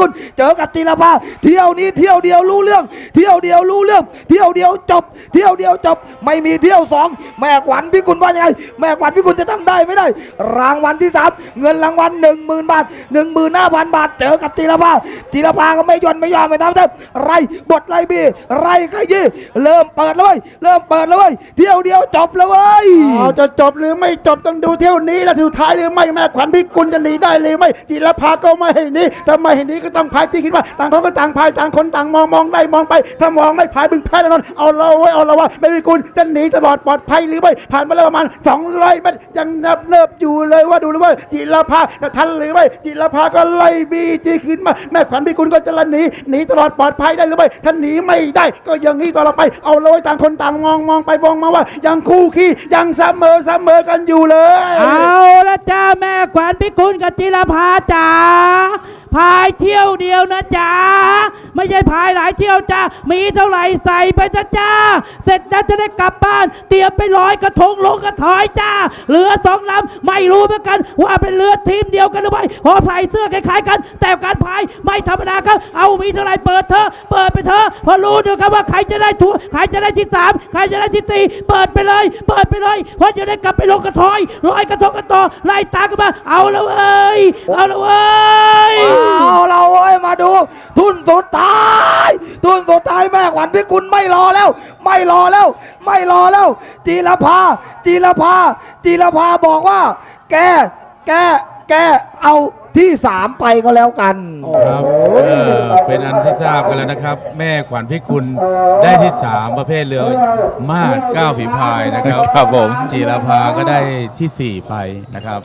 กุลเจอกับจีรภาเที่ยวนี้เที่ยวเดียวรู้เรื่อง เที่ยวเดียวรู้เรื่อง เที่ยวเดียวจบ เที่ยวเดียวจบ ไม่มีเที่ยวสองแม่ขวัญพิกุลว่ายังไง แม่ขวัญพิกุลจะทำได้ไม่ได้ รางวัลที่สามเงินรางวัลหนึ่งหมื่นบาทหนึ่งหมื่นห้าพันบาทเจอกับจีรภาจีรภาก็ไม่ยอนไม่ยอมไม่ทำเถอะไรบทไรบีไรขยี้เริ่มเปิดแล้วเว้ยเริ่มเปิดแล้วเว้ยเที่ยวเดียวจบแล้วเว้ยเอาจะจบหรือไม่จบต้องดูเที่ยวนี้และสุดท้ายหรือไม่แม่ขวัญพิกุลจะหนีได้หรือไม่จิรภาก็ไม่ให้หนีถ้าไม่ให้หนีก็ต้องพายที่คิดว่าต่างคนก็ต่างพายต่างคนต่างมองมองได้มองไป ถ้ามองไม่พายบึงแพ้แน่นอนเอาเราไว้เอาเราว่าแม่พิกุลจะหนีตลอดปลอดภัยหรือไม่ผ่านมาแล้วประมาณ200เมตรยังนับเนิบอยู่เลยว่าดูเลยว่าจิรภาจะทันหรือไม่จิรภาก็ไล่บีจีขึ้นมาแม่ขวัญพิกุลก็จะละหนีหนีตลอดปลอดภัยได้หรือไม่ถ้าหนีไม่ได้ก็อย่างนี้ต่อไป เอาเราไว้ต่างคนต่างมองมองไปมองมาว่า ยังคู่ขี้ยังเสมอเสมอกันอยู่เลย เอาละจ้าแม่ขวัญพิกุลกับจิรภาจ๋า พายเที่ยวเดียวนะจ๊ะ ไม่ใช่พายหลายเที่ยวจ้ามีเท่าไหร่ใส่ไปจ้าจ้า เสร็จแล้วจะได้กลับบ้าน เตรียมไปร้อยกระทงลงกระถอยจ้าเรือสองลำไม่รู้เหมือนกัน ว่าเป็นเรือทีมเดียวกันหรือไม่เพอใส่เสื้อคล้ายๆกัน แต่การพายไม่ธรรมดาครับ เอามีเท่าไหร่เปิดเถอเปิดไปเถอพอรู้เดียวกันว่าใครจะได้ถูใครจะได้ที่สามใครจะได้ที่สี่เปิดไปเลย เปิดไปเลยเพราะจะได้กลับไปลงกระถอยร้อยกระทงกันต่อไล่ตากันมา เอาละเว้ยเอาละเว้ย เอาเราเอ้ยมาดู ทุนสุดท้าย ทุนสุดท้ายแม่ขวัญพิกุลไม่รอแล้ว ไม่รอแล้ว ไม่รอแล้ว จีรภาจีรภาจีรภาบอกว่า แก แก แกเอาที่สามไปก็แล้วกันครับเอ่อเป็นอันที่ทราบกันแล้วนะครับ แม่ขวัญพิกุลได้ที่3ประเภทเรือมาดเก้าฝีพายนะครับครับผมจีรภาก็ได้ทีสี่4ไปนะครับ